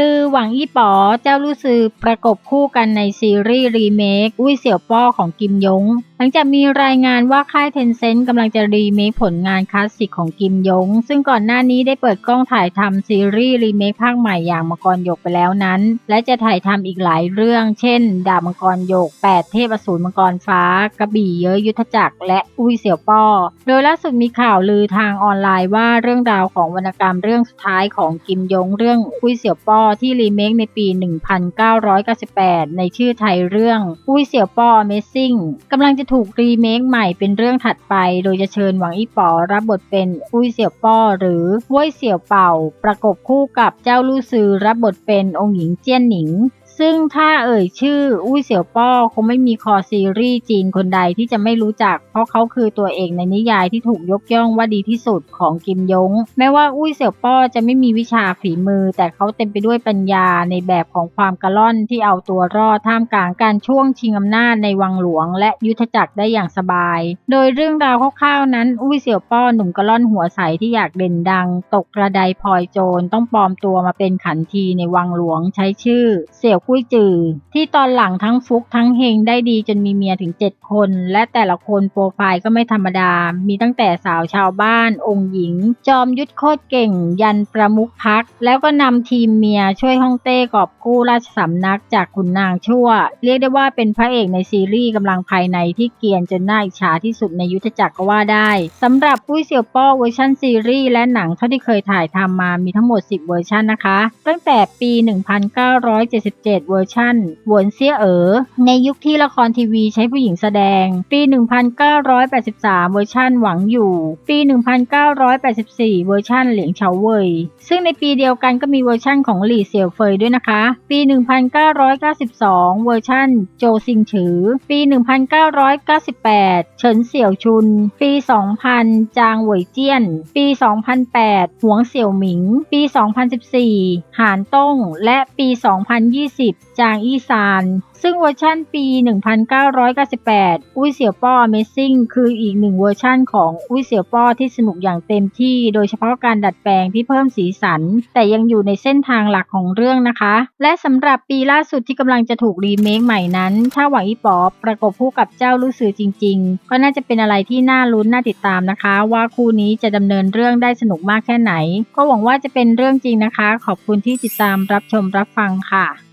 ลือหวังอี้ป๋อเจ้าลู่ซือประกบคู่กันในซีรีส์รีเมค อุ้ยเสี่ยวป้อของกิมยง ลังจากมีรายงานว่าค่ายเทนเซ็นต์กำลังจะรีเมคผลงานคลาสสิกของกิมยง ซึ่งก่อนหน้านี้ได้เปิดกล้องถ่ายทำซีรีส์รีเมคภาคใหม่อย่างมังกรหยกไปแล้วนั้น และจะถ่ายทำอีกหลายเรื่อง เช่น ดาบมังกรหยก 8 เทพอสูรมังกรฟ้า กระบี่เย้ยยุทธจักร และอุ้ยเสี่ยวป้อ โดยล่าสุดมีข่าวลือทางออนไลน์ว่าเรื่องราวของวรรณกรรมเรื่องสุดท้ายของกิมยงเรื่องอุ้ยเสี่ยวป้อที่รีเมคในปี 1998 ในชื่อไทยเรื่องอุ้ยเสี่ยวป้อ Amazing กำลังจะถูกรีเมคใหม่เป็นเรื่องถัดไป โดยจะเชิญหวังอี้ป๋อรับบทเป็นอุ้ยเสี่ยวป้อหรือว้ยเสี่ยวเป่า ประกบคู่กับเจ้าลู่ซือรับบทเป็นองค์หญิงเจี้ยนหนิง ซึ่งถ้าเอ่ยชื่อ อุ้ยเสี่ยวป้อคงไม่มีคอซีรีส์จีนคนใดที่จะไม่รู้จัก เพราะเขาคือตัวเอกในนิยายที่ถูกยกย่องว่าดีที่สุดของกิมยง แม้ว่าอุ้ยเสี่ยวป้อจะไม่มีวิชาฝีมือ แต่เขาเต็มไปด้วยปัญญาในแบบของความกระล่อนที่เอาตัวรอดท่ามกลางการช่วงชิงอำนาจในวังหลวง และยุทธจักรได้อย่างสบาย โดยเรื่องราวคร่าวๆนั้น อุ้ยเสี่ยวป้อหนุ่มกระล่อนหัวใสที่อยากเด่นดัง ตกกระไดพลอยโจรต้องปลอมตัวมาเป็นขันทีในวังหลวงใช้ชื่อเสี่ยวกุ้ยจือ ที่ตอนหลังทั้งฟุกทั้งเฮงได้ดีจนมีเมียถึง 7 คน และแต่ละคนโปรไฟล์ก็ไม่ธรรมดา มีตั้งแต่สาวชาวบ้าน องค์หญิง จอมยุทธโคตรเก่ง ยันประมุขพัก แล้วก็นำทีมเมียช่วยฮ่องเต้กอบกู้ราชสำนักจากขุนนางชั่ว เรียกได้ว่าเป็นพระเอกในซีรีส์กำลังภายในที่เกียนจนน่าอิจฉาที่สุดในยุทธจักรก็ว่าได้สำหรับปุ้ยเสี่ยวป้อเวอร์ชันซีรีส์และหนังเท่าที่เคยถ่ายทำมามีทั้งหมด 10 เวอร์ชันนะคะ ตั้งแต่ปี 1977เวอร์ชันหวนเซี่ยเอ๋อในยุคที่ละครทีวีใช้ผู้หญิงแสดง ปี 1983 เวอร์ชันหวังอยู่ ปี 1984 เวอร์ชันเหลียงเฉาเว่ยซึ่งในปีเดียวกันก็มีเวอร์ชั่นของหลี่เสี่ยวเฟยด้วยนะคะ ปี 1992 เวอร์ชั่นโจซิงฉือ ปี 1998 เฉินเสี่ยวชุน ปี 2000 จางเหวยเจี้ยน ปี 2008 หวงเสี่ยวหมิง ปี 2014 หานต้ง และปี 2020จางอีซาน ซึ่งเวอร์ชั่นปี 1998 อุ้ยเสี่ยวป้อ Amazing คืออีกหนึ่งเวอร์ชั่นของอุ้ยเสี่ยวป้อที่สนุกอย่างเต็มที่ โดยเฉพาะการดัดแปลงที่เพิ่มสีสัน แต่ยังอยู่ในเส้นทางหลักของเรื่องนะคะ และสำหรับปีล่าสุดที่กำลังจะถูกรีเมคใหม่นั้น ถ้าหวังอีป๋อประกบคู่กับเจ้าลูกซือจริง ๆ ก็น่าจะเป็นอะไรที่น่าลุ้นน่าติดตามนะคะ ว่าคู่นี้จะดำเนินเรื่องได้สนุกมากแค่ไหน ก็หวังว่าจะเป็นเรื่องจริงนะคะ ขอบคุณที่ติดตามรับชมรับฟังค่ะ